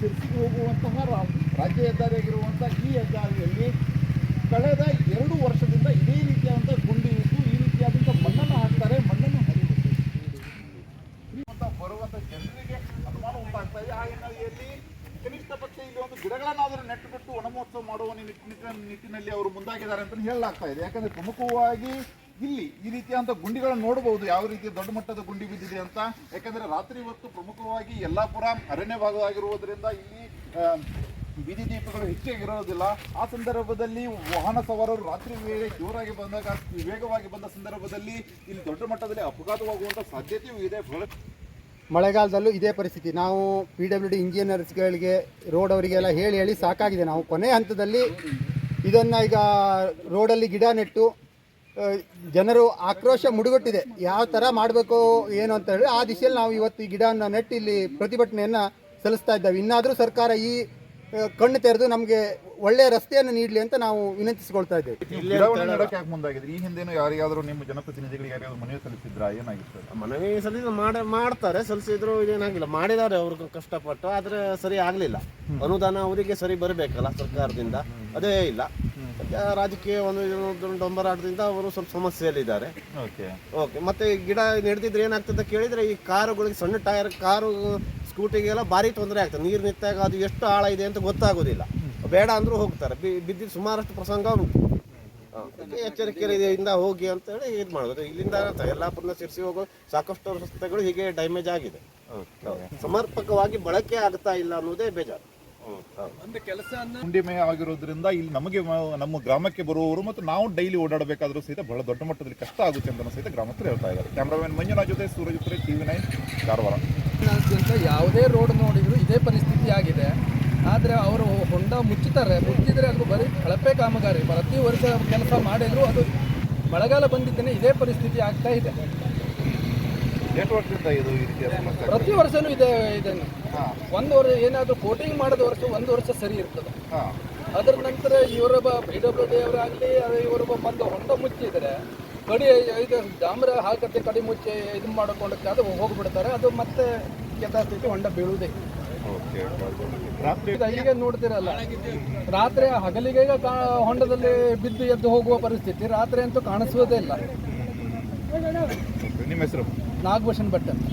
ಸಿರ್ಸಿಗೆ ಹೋಗುವಂತಹ ರಾಜ್ಯ ಹೆದ್ದಾರಿಯಾಗಿರುವಂಥ ಈ ಹೆದ್ದಾರಿಯಲ್ಲಿ ಕಳೆದ ಎರಡು ವರ್ಷದಿಂದ ಇದೇ ರೀತಿಯಾದಂಥ ಗುಂಡಿ ಇದ್ದು, ಈ ರೀತಿಯಾದಂಥ ಮಣ್ಣನ್ನು ಹಾಕ್ತಾರೆ, ಮಣ್ಣನ್ನು ಅಂತ ಬರುವಂಥ ಜನರಿಗೆ ಅನುಮಾನ ಉಂಟಾಗ್ತಾ ಆ ಕನಿಷ್ಠ ಪಕ್ಷ ಇಲ್ಲಿ ಒಂದು ಗಿಡಗಳನ್ನಾದರೂ ನೆಟ್ಟು ಬಿಟ್ಟು ಒಣಮೋತ್ಸವ ಮಾಡುವ ನಿಟ್ಟಿನ ನಿಟ್ಟಿನಲ್ಲಿ ಅವರು ಮುಂದಾಗಿದ್ದಾರೆ ಅಂತ ಹೇಳಲಾಗ್ತಾ ಇದೆ. ಯಾಕಂದ್ರೆ ಪ್ರಮುಖವಾಗಿ ಇಲ್ಲಿ ಈ ರೀತಿಯಾದಂಥ ಗುಂಡಿಗಳನ್ನು ನೋಡಬಹುದು. ಯಾವ ರೀತಿ ದೊಡ್ಡ ಮಟ್ಟದ ಗುಂಡಿ ಬಿದ್ದಿದೆ ಅಂತ. ಯಾಕಂದರೆ ರಾತ್ರಿ ಹೊತ್ತು ಪ್ರಮುಖವಾಗಿ ಯಲ್ಲಾಪುರ ಅರಣ್ಯ ಭಾಗವಾಗಿರುವುದರಿಂದ ಇಲ್ಲಿ ಬೀದಿ ದೀಪಗಳು ಹೆಚ್ಚಾಗಿರೋದಿಲ್ಲ. ಆ ಸಂದರ್ಭದಲ್ಲಿ ವಾಹನ ಸವಾರರು ರಾತ್ರಿ ವೇಳೆ ಜೋರಾಗಿ ಬಂದಾಗ ವೇಗವಾಗಿ ಬಂದ ಸಂದರ್ಭದಲ್ಲಿ ಇಲ್ಲಿ ದೊಡ್ಡ ಮಟ್ಟದಲ್ಲಿ ಅಪಘಾತವಾಗುವಂಥ ಸಾಧ್ಯತೆಯೂ ಇದೆ. ಮಳೆಗಾಲದಲ್ಲೂ ಇದೇ ಪರಿಸ್ಥಿತಿ. ನಾವು ಪಿ ಡಬ್ಲ್ಯೂ ಡಿ ಇಂಜಿನಿಯರ್ಸ್ಗಳಿಗೆ ರೋಡ್ ಅವರಿಗೆಲ್ಲ ಹೇಳಿ ಹೇಳಿ ಸಾಕಾಗಿದೆ. ನಾವು ಕೊನೆ ಹಂತದಲ್ಲಿ ಇದನ್ನು ಈಗ ರೋಡಲ್ಲಿ ಗಿಡ ನೆಟ್ಟು ಜನರು ಆಕ್ರೋಶ ಮುಡುಗಟ್ಟಿದೆ. ಯಾವ ಥರ ಮಾಡಬೇಕು ಏನು ಅಂತ ಹೇಳಿ ಆ ದಿಶೆಯಲ್ಲಿ ನಾವು ಇವತ್ತು ಈ ಗಿಡವನ್ನು ನೆಟ್ಟು ಇಲ್ಲಿ ಪ್ರತಿಭಟನೆಯನ್ನು ಸಲ್ಲಿಸ್ತಾ ಇದ್ದಾವೆ. ಇನ್ನಾದರೂ ಸರ್ಕಾರ ಈ ಕಣ್ಣು ತೆರೆದು ನಮಗೆ ಒಳ್ಳೆಯ ರಸ್ತೆಯನ್ನು ನೀಡಲಿ ಅಂತ ನಾವು ವಿನಂತಿಸಿಕೊಳ್ತಾ ಇದ್ದೇವೆ. ಈ ಹಿಂದೆನೂ ಯಾರಿಗಾದರೂ ನಿಮ್ಮ ಜನಪ್ರತಿನಿಧಿಗಳಿಗೆ ಯಾರಿಗಾದರೂ ಮನವಿ ಸಲ್ಲಿಸಿದ್ರ? ಏನಾಗಿತ್ತು ಮನವಿ ಸಲ್ಲಿಸ ಮಾಡ ಮಾಡ್ತಾರೆ. ಸಲ್ಲಿಸಿದ್ರು ಇದೇನಾಗಿಲ್ಲ. ಮಾಡಿದ್ದಾರೆ ಅವ್ರಿಗೆ ಕಷ್ಟಪಟ್ಟು ಆದರೆ ಸರಿ ಆಗಲಿಲ್ಲ. ಅನುದಾನ ಅವರಿಗೆ ಸರಿ ಬರಬೇಕಲ್ಲ ಸರ್ಕಾರದಿಂದ. ಅದೇ ಇಲ್ಲ. ರಾಜಕೀಯ ಒಂದು ಡೊಂಬರಾಟದಿಂದ ಅವರು ಸ್ವಲ್ಪ ಸಮಸ್ಯೆಯಲ್ಲಿದ್ದಾರೆ. ಓಕೆ. ಓಕೆ ಮತ್ತೆ ಈ ಗಿಡ ನೆಡ್ದಿದ್ರೆ ಏನಾಗ್ತದೆ ಕೇಳಿದ್ರೆ ಈ ಕಾರುಗಳಿಗೆ ಸಣ್ಣ ಟೈರ್ ಕಾರು ಸ್ಕೂಟಿಗೆಲ್ಲ ಭಾರಿ ತೊಂದರೆ ಆಗ್ತದೆ. ನೀರು ನಿಂತಾಗ ಅದು ಎಷ್ಟು ಆಳ ಇದೆ ಅಂತ ಗೊತ್ತಾಗೋದಿಲ್ಲ. ಬೇಡ ಅಂದ್ರೂ ಹೋಗ್ತಾರೆ. ಬಿದ್ದಿದ್ದು ಸುಮಾರಷ್ಟು ಪ್ರಸಂಗ ಉಂಟು. ಎಚ್ಚರಿಕೆ ಇಂದ ಎಚ್ಚರಿಕೆಯಿಂದ ಹೋಗಿ ಅಂತ ಹೇಳಿ ಇದು ಮಾಡೋದು. ಇಲ್ಲಿಂದ ಯಲ್ಲಾಪುರನ ಸಿರ್ಸಿ ಹೋಗೋ ಸಾಕಷ್ಟು ರಸ್ತೆಗಳು ಹೀಗೆ ಡ್ಯಾಮೇಜ್ ಆಗಿದೆ. ಸಮರ್ಪಕವಾಗಿ ಬಳಕೆ ಆಗ್ತಾ ಇಲ್ಲ ಅನ್ನೋದೇ ಬೇಜಾರು. ಹ್ಮ್, ಕೆಲಸ ಹುಂಡಿಮಯ ಆಗಿರೋದ್ರಿಂದ ಇಲ್ಲಿ ನಮಗೆ ನಮ್ಮ ಗ್ರಾಮಕ್ಕೆ ಬರುವವರು ಮತ್ತು ನಾವು ಡೈಲಿ ಓಡಾಡಬೇಕಾದ್ರೂ ಸಹಿತ ಬಹಳ ದೊಡ್ಡ ಮಟ್ಟದಲ್ಲಿ ಕಷ್ಟ ಆಗುತ್ತೆ ಅಂತ ಸಹಿತ ಗ್ರಾಮಸ್ಥರು ಹೇಳ್ತಾ ಇದ್ದಾರೆ. ಕ್ಯಾಮ್ರಾಮನ್ ಮಂಜುನಾಥ್ ಜೊತೆ Suraj T TV nine Karwar ಯಾವುದೇ ರೋಡ್ ನೋಡಿದ್ರು ಇದೇ ಪರಿಸ್ಥಿತಿ ಆಗಿದೆ. ಆದರೆ ಅವರು ಹೊಂಡ ಮುಚ್ಚುತ್ತಾರೆ. ಮುಚ್ಚಿದ್ರೆ ಅದು ಬರೀ ಕಳಪೆ ಕಾಮಗಾರಿ. ಪ್ರತಿ ವರ್ಷ ಕೆಲಸ ಮಾಡಿದ್ರು ಅದು ಮಳೆಗಾಲ ಬಂದಿದ್ದೇನೆ ಇದೇ ಪರಿಸ್ಥಿತಿ ಆಗ್ತಾ ಇದೆ. ಎಷ್ಟು ವರ್ಷದಿಂದ ಇದು ಈ ರೀತಿಯ ಸಮಸ್ಯೆ ಪ್ರತಿ ವರ್ಷನೂ ಇದೆ ಇದನ್ನು ಒಂದು ವರ್ಷ ಏನಾದರೂ ಕೋಟಿಂಗ್ ಮಾಡಿದ ವರ್ಷ ಒಂದು ವರ್ಷ ಸರಿ ಇರ್ತದೆ. ಅದರ ನಂತರ ಇವರೊಬ್ಬ ಬಿ ಡಬ್ಲ್ಯೂ ಡಿ ಅವರಾಗಲಿ ಇವರೊಬ್ಬ ಬಂದು ಹೊಂಡ ಮುಚ್ಚಿದರೆ ಕಡಿ ಇದು ಡಾಮ್ರ ಹಾಕತ್ತೆ ಕಡಿ ಮುಚ್ಚಿ ಇದು ಮಾಡಿಕೊಂಡಕ್ಕೆ ಅದು ಹೋಗ್ಬಿಡ್ತಾರೆ. ಅದು ಮತ್ತೆ ಯಥಾಸ್ಥಿತಿ ಹೊಂಡ ಬೀಳುವುದೇ ಈಗ ನೋಡ್ತಿರಲ್ಲ ರಾತ್ರಿ ಹಗಲಿಗೆ ಹೊಂಡದಲ್ಲಿ ಬಿದ್ದು ಎದ್ದು ಹೋಗುವ ಪರಿಸ್ಥಿತಿ ರಾತ್ರಿ ಅಂತೂ ಕಾಣಿಸುವುದೇ ಇಲ್ಲ. ನಿಮ್ಮ ಹೆಸರು? నాకు క్వశ్చన్ పెట్టండి.